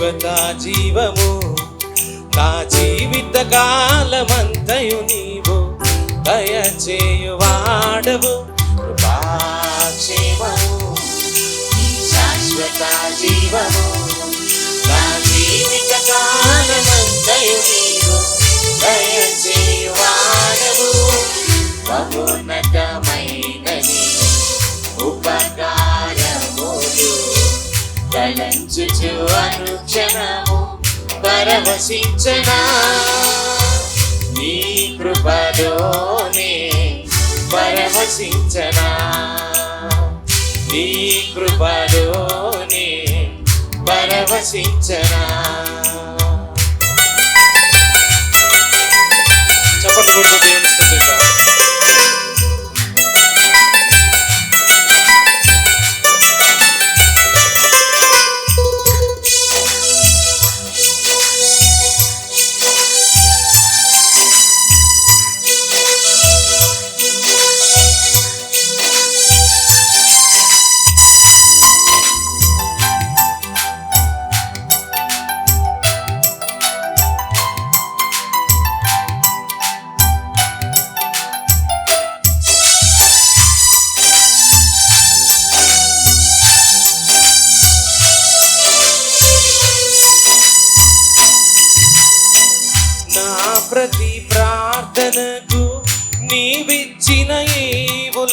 క్షేమము నా జీవము నా జీవిత కాలమంతయు నీవు దయచేయువాడవు కృపాక్షేమము శాశ్వత జీవము నా జీవిత కాలమంతయు నీవు. పరవశించనా? నీ కృపలోనే పరవశించనా? నీ కృపలోనే పరవశించనా?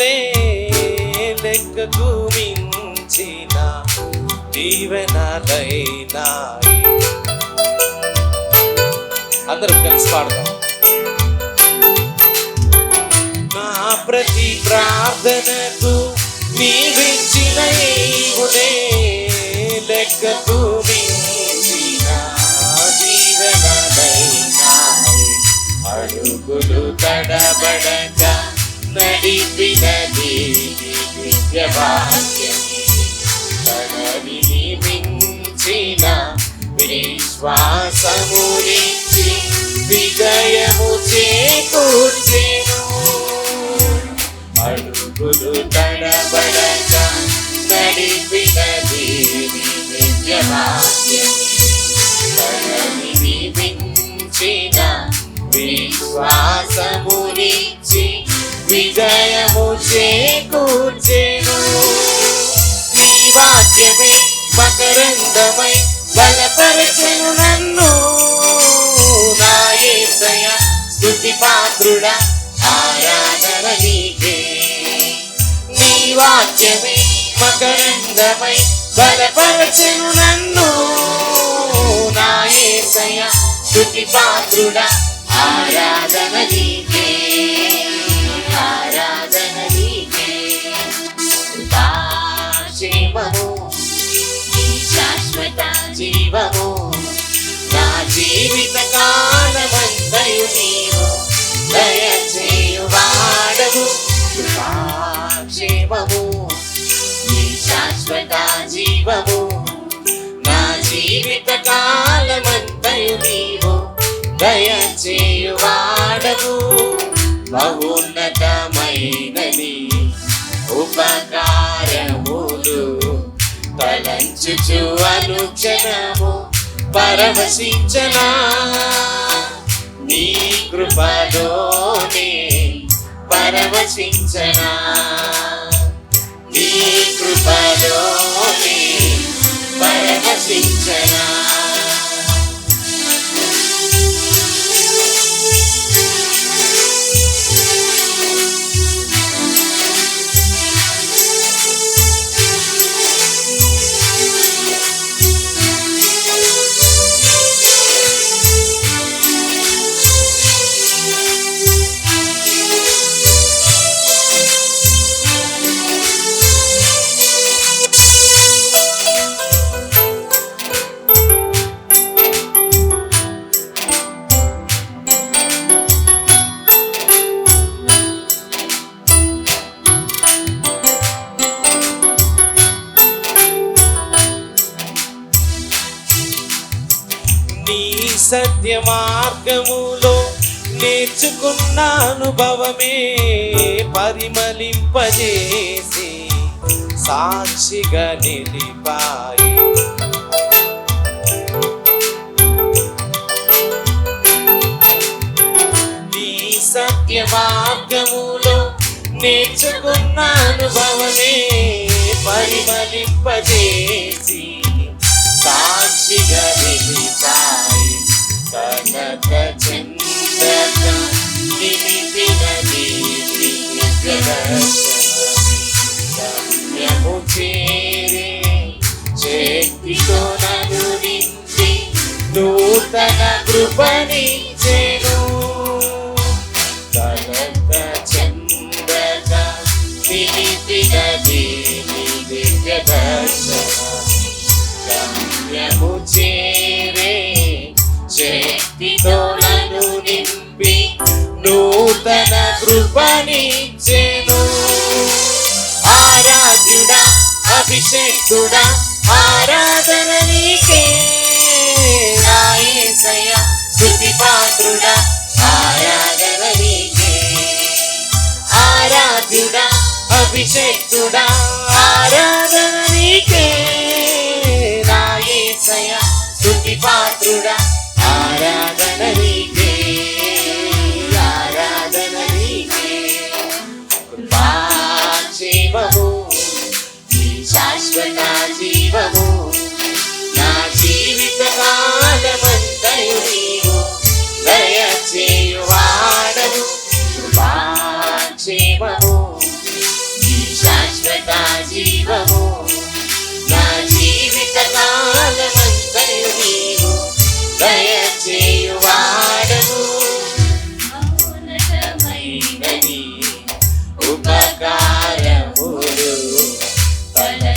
ఈవులే లెక్కకు మించిన దీవెనలైనాయి అందరూ కలిసి పాడతాం నా ప్రతి ప్రార్థనకు నీవిచ్చిన ఈవులే లెక్కకు మించిన దీవెనలైనాయి అడుగులు తడబడక నడిపినది దివ్యవాక్యమే తనని మించిన విశ్వాసమునిచ్చి విజయము చేకూర్చెను మకరందమై బలపరచెను నన్ను. నా యేసయ్య స్తుతి పాత్రుడా ఆరాధన నీకే నీ వాక్యమే మకరందమై బలపరచను నన్ను. నా యేసయ్య స్తుతి పాత్రుడా ఆరాధన నీకే జీవిత నీవు దయచేయువాడవు కృపాక్షేమము. నీ శాశ్వత జీవము. నా జీవిత నీవు దయచేయువాడవు బహున్నతమైనది ఉపకారములు తలంచుచు అనుక్షణము. పరవశించనా? నీ కృపలోనే పరవశించనా? నీ కృపలోనే పరవశించనా? మార్గములో నేర్చుకున్న అనుభవమే పరిమళింపజేసి సాక్షిగా నిలిపాయి. నీ సత్య మార్గములో నేర్చుకున్న అనుభవమే పరిమళింపజేసి సాక్షిగా కనక చందక నిలిపిన నీతి గమ్యము చేరే శక్తితో నన్ను నూతన కనక చందక నిలిపిన దివ్య నూతన కృపనిచ్చెను ఆరాధ్యుడా అభిషేకుడా ఆరాధన నీకే రాయేసయ్య స్తుతి పాత్రుడా ఆరాధన నీకే ఆరాధ్యుడా అభిషేకుడా ఆరాధన నీకే రాయేసయ్య స్థుతి పాత్రుడా ఆరాధన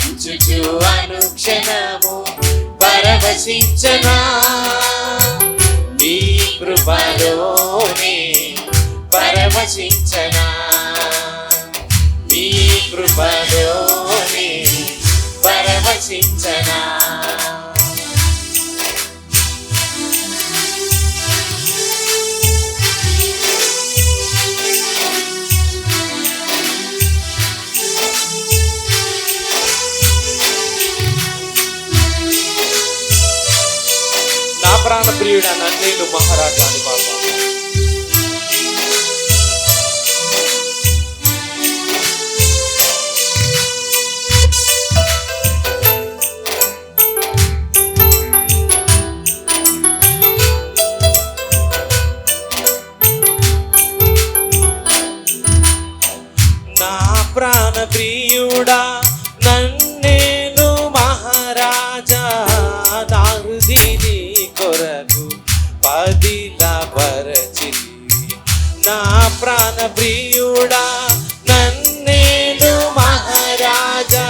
ఫలంచుచు అనుక్షణము పరవశించనా? నీ కృపలోనే పరవశించనా? నీ కృపలోనే పరవశించనా? ప్రాణ ప్రియుడ మహారాజా అని దిలాపరచి. నా ప్రాణ ప్రియుడా నన్నేను మహారాజా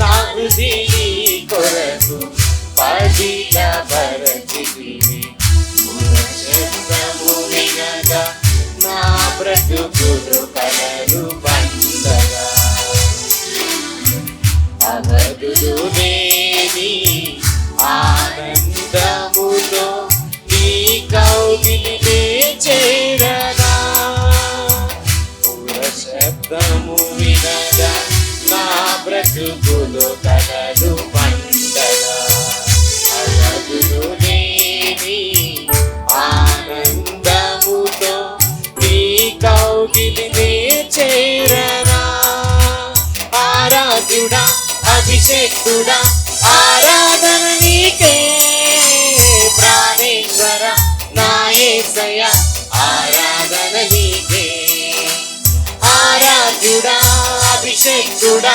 నా హృదిని కొరకు పదిల పరచితివి శబ్దము వినగా నా బ్రతుకులు కలరు బ్రతుకులు కలరు పండగా లేని ఆనందముతో నీ కౌగిలినే చేరనా ఆరాధ్యుడా అభిషేకుడా ఆరాధన నీకే. ప్రాణేశ్వర నాయసయ ఆరాధన నీకే. ఆరాధ్యుడా అభిషేకుడా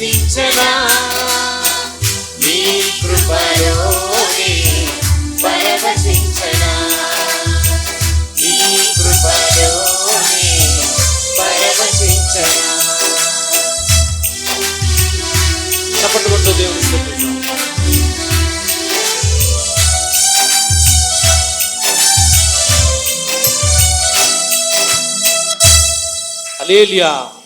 పరవశించనా నీ కృపలోనే పరవశించనా. నీ కృపలోనే పరవశించనా. చప్పట్లు కొట్టు దేవుని